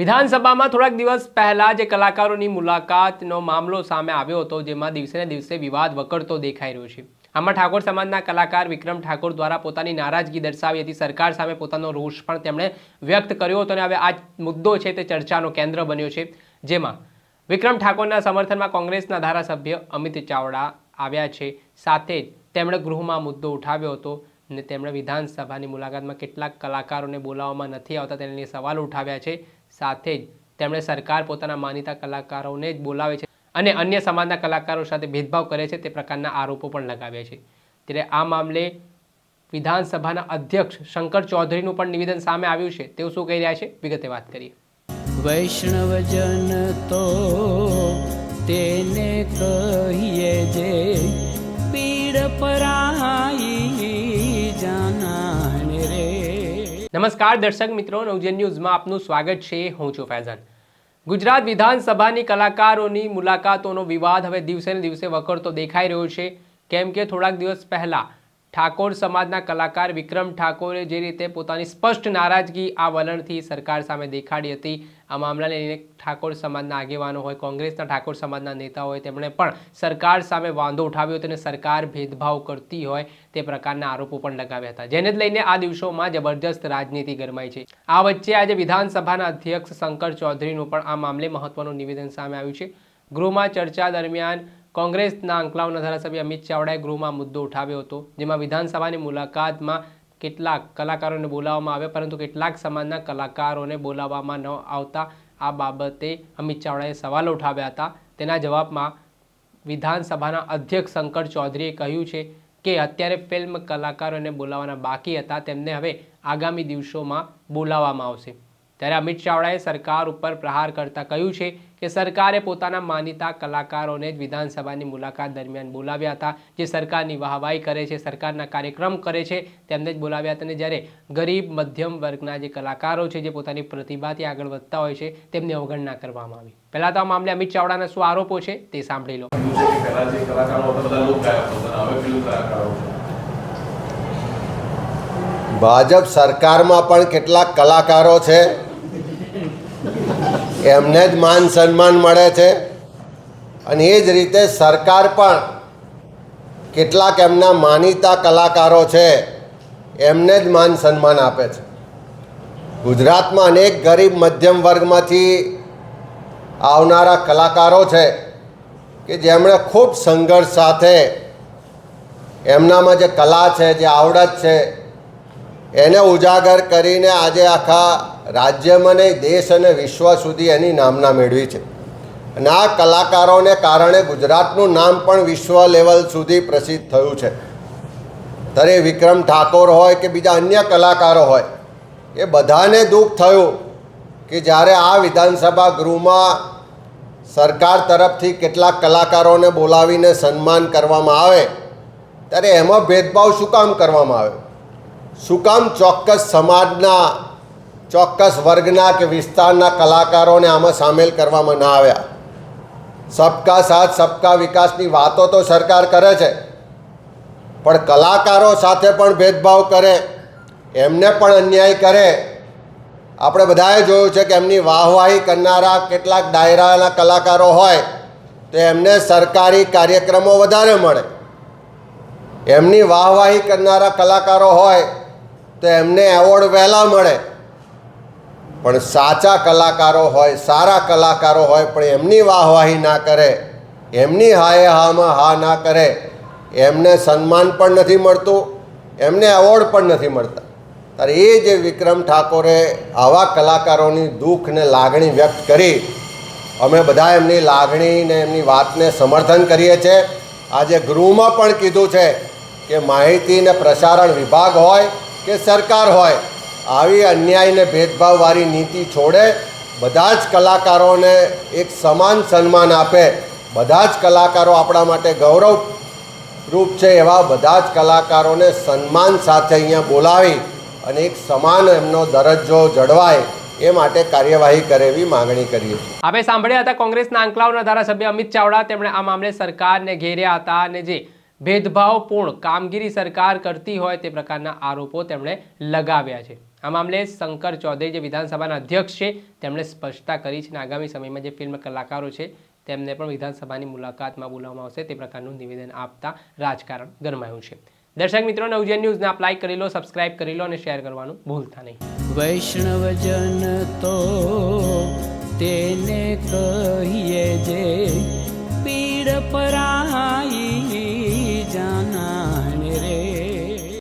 વિધાનસભામાં થોડાક દિવસ પહેલાં જે કલાકારોની મુલાકાતનો મામલો સામે આવ્યો હતો, જેમાં દિવસેને દિવસે વિવાદ વકરતો દેખાઈ રહ્યો છે. આમાં ઠાકોર સમાજના કલાકાર વિક્રમ ઠાકોર દ્વારા પોતાની નારાજગી દર્શાવી હતી. સરકાર સામે પોતાનો રોષ પણ તેમણે વ્યક્ત કર્યો હતો અને હવે આ મુદ્દો છે તે ચર્ચાનો કેન્દ્ર બન્યો છે. જેમાં વિક્રમ ઠાકોરના સમર્થનમાં કોંગ્રેસના ધારાસભ્ય અમિત ચાવડા આવ્યા છે. સાથે જ તેમણે ગૃહમાં મુદ્દો ઉઠાવ્યો હતો અને તેમણે વિધાનસભાની મુલાકાતમાં કેટલાક કલાકારોને બોલાવવામાં નથી આવતા તેને સવાલ ઉઠાવ્યા છે. સાથે જ તેમણે સરકાર પોતાના માનીતા કલાકારોને જ બોલાવે છે અને અન્ય સમાજના કલાકારો સાથે ભેદભાવ કરે છે તે પ્રકારના આરોપો પણ લગાવ્યા છે. ત્યારે આ મામલે વિધાનસભાના અધ્યક્ષ શંકર ચૌધરીનું પણ નિવેદન સામે આવ્યું છે. તેઓ શું કહી રહ્યા છે? વિગતે વાત કરીએ. વૈષ્ણવજન તો તેને કહીએ નમસ્કાર દર્શક મિત્રો, નવજન ન્યૂઝમાં આપનું સ્વાગત છે. હું છું ફૈઝાન. ગુજરાત વિધાનસભાની કલાકારોની મુલાકાતોનો વિવાદ હવે દિવસે ને દિવસે વકરતો દેખાઈ રહ્યો છે. કેમ કે થોડાક દિવસ પહેલા ઠાકોર સમાજના કલાકાર વિક્રમ ઠાકોરે જે રીતે પોતાની સ્પષ્ટ નારાજગી આ વલણથી સરકાર સામે દેખાડી હતી, આ મામલાને લઈને ઠાકોર સમાજના આગેવાનો હોય, કોંગ્રેસના ઠાકોર સમાજના નેતા હોય, તેમણે પણ સરકાર સામે વાંધો ઉઠાવ્યો હતો અને સરકાર ભેદભાવ કરતી હોય તે પ્રકારના આરોપો પણ લગાવ્યા હતા. જેને લઈને આ દિવસોમાં જબરજસ્ત રાજનીતિ ગરમાઈ છે. આ વચ્ચે આજે વિધાનસભાના અધ્યક્ષ શંકર ચૌધરીનું પણ આ મામલે મહત્વનું નિવેદન સામે આવ્યું છે. ગૃહમાં ચર્ચા દરમિયાન કોંગ્રેસના અંકલાવના ધારાસભ્ય અમિત ચાવડાએ ગૃહમાં મુદ્દો ઉઠાવ્યો હતો, જેમાં વિધાનસભાની મુલાકાતમાં કેટલાક કલાકારોને બોલાવવામાં આવ્યા, પરંતુ કેટલાક સમાજના કલાકારોને બોલાવવામાં ન આવતા આ બાબતે અમિત ચાવડાએ સવાલો ઉઠાવ્યા હતા. તેના જવાબમાં વિધાનસભાના અધ્યક્ષ શંકર ચૌધરીએ કહ્યું છે કે અત્યારે ફિલ્મ કલાકારોને બોલાવવાના બાકી હતા, તેમને હવે આગામી દિવસોમાં બોલાવવામાં આવશે. ત્યારે અમિત ચાવડાએ સરકાર ઉપર પ્રહાર કરતા કહ્યું છે કે સરકારે પોતાના માનીતા કલાકારોને જ વિધાનસભાની મુલાકાત દરમિયાન બોલાવ્યા હતા. જે સરકારની વાહવાહી કરે છે સરકારના કાર્યક્રમ કરે છે તેમને જ બોલાવ્યા હતા. અને જ્યારે ગરીબ મધ્યમ વર્ગના જે કલાકારો છે જે પોતાની પ્રતિભાથી આગળ વધતા હોય છે તેમની અવગણના કરવામાં આવી. પહેલા તો આ મામલે અમિત ચાવડાના શું આરોપો છે તે સાંભળી લો. ભાજપ સરકારમાં પણ કેટલાક કલાકારો છે. એમને જ માન સન્માન મળે છે. અને એ જ રીતે સરકાર પણ કેટલાક એમના માનીતા કલાકારો છે, એમને જ માન સન્માન આપે છે. ગુજરાતમાં અનેક ગરીબ મધ્યમ વર્ગમાંથી આવનારા કલાકારો છે કે જેમણે ખૂબ સંઘર્ષ સાથે એમનામાં જે કલા છે, જે આવડત છે, એને ઉજાગર કરીને આજે આખા રાજ્યમાં નહીં દેશ અને વિશ્વ સુધી એની નામના મેળવી છે. અને આ કલાકારોને કારણે ગુજરાતનું નામ પણ વિશ્વ લેવલ સુધી પ્રસિદ્ધ થયું છે. ત્યારે વિક્રમ ઠાકોર હોય કે બીજા અન્ય કલાકારો હોય, એ બધાને દુઃખ થયું કે જ્યારે આ વિધાનસભા ગૃહમાં સરકાર તરફથી કેટલાક કલાકારોને બોલાવીને સન્માન કરવામાં આવે, ત્યારે એમાં ભેદભાવ શું કામ કરવામાં આવે શું કામ ચોક્કસ સમાજના ચોક્કસ વર્ગના કે વિસ્તારના કલાકારોને આમાં સામેલ કરવામાં ના આવ્યા. સબકા સાથ, સબકા વિકાસની વાતો તો સરકાર કરે છે. પણ કલાકારો સાથે પણ ભેદભાવ કરે. એમને પણ અન્યાય કરે. આપણે બધાએ જોયું છે કે એમની વાહવાહી કરનારા કેટલાક ડાયરાના કલાકારો હોય, તો એમને સરકારી કાર્યક્રમો વધારે મળે. એમની વાહવાહી કરનારા કલાકારો હોય, તો એમને એવોર્ડ વહેલા મળે. પણ સાચા કલાકારો હોય, સારા કલાકારો હોય, પણ એમની વાહવાહી ના કરે, એમની હાએ હામાં હા ના કરે, એમને સન્માન પણ નથી મળતું, એમને એવોર્ડ પણ નથી મળતા. ત્યારે એ જે વિક્રમ ઠાકોરે આવા કલાકારોની દુઃખ ને લાગણી વ્યક્ત કરી, અમે બધા એમની લાગણીને એમની વાતને સમર્થન કરીએ છીએ આજે ગૃહમાં પણ કીધું છે કે માહિતી ને પ્રસારણ વિભાગ હોય કે સરકાર હોય આવી અન્યાય ને ભેદભાવવાળી નીતિ છોડે બધા જ કલાકારોને એક સમાન સન્માન આપે. બધા જ કલાકારો આપણા માટે ગૌરવ રૂપ છે એવા બધા જ કલાકારોને સન્માન સાથે અહીંયા બોલાવી અને એક સમાન એમનો દરજ્જો જળવાય એ માટે કાર્યવાહી કરે એવી માંગણી કરીએ છીએ. આપણે સાંભળ્યા હતા કોંગ્રેસના આંકલાઓના ધારાસભ્ય અમિત ચાવડા. તેમણે આ મામલે સરકારને ઘેર્યા હતા અને જે ભેદભાવપૂર્ણ કામગીરી સરકાર કરતી હોય તે પ્રકારના આરોપો તેમણે લગાવ્યા છે. આ મામલે શંકર ચૌધરી, જે વિધાનસભાના અધ્યક્ષ છે, તેમણે સ્પષ્ટતા કરી છે અને આગામી સમયમાં જે ફિલ્મ કલાકારો છે, તેમને પણ વિધાનસભાની મુલાકાતમાં બોલાવવામાં આવશે. તે પ્રકારનું નિવેદન આપતા રાજકારણ ગરમાયું છે. દર્શક મિત્રો ઉજ્જૈન ન્યૂઝને આપ લાઈક કરી લો, સબસ્ક્રાઇબ કરી લો અને શેર કરવાનું ભૂલતા નહીં. વૈષ્ણવજન તો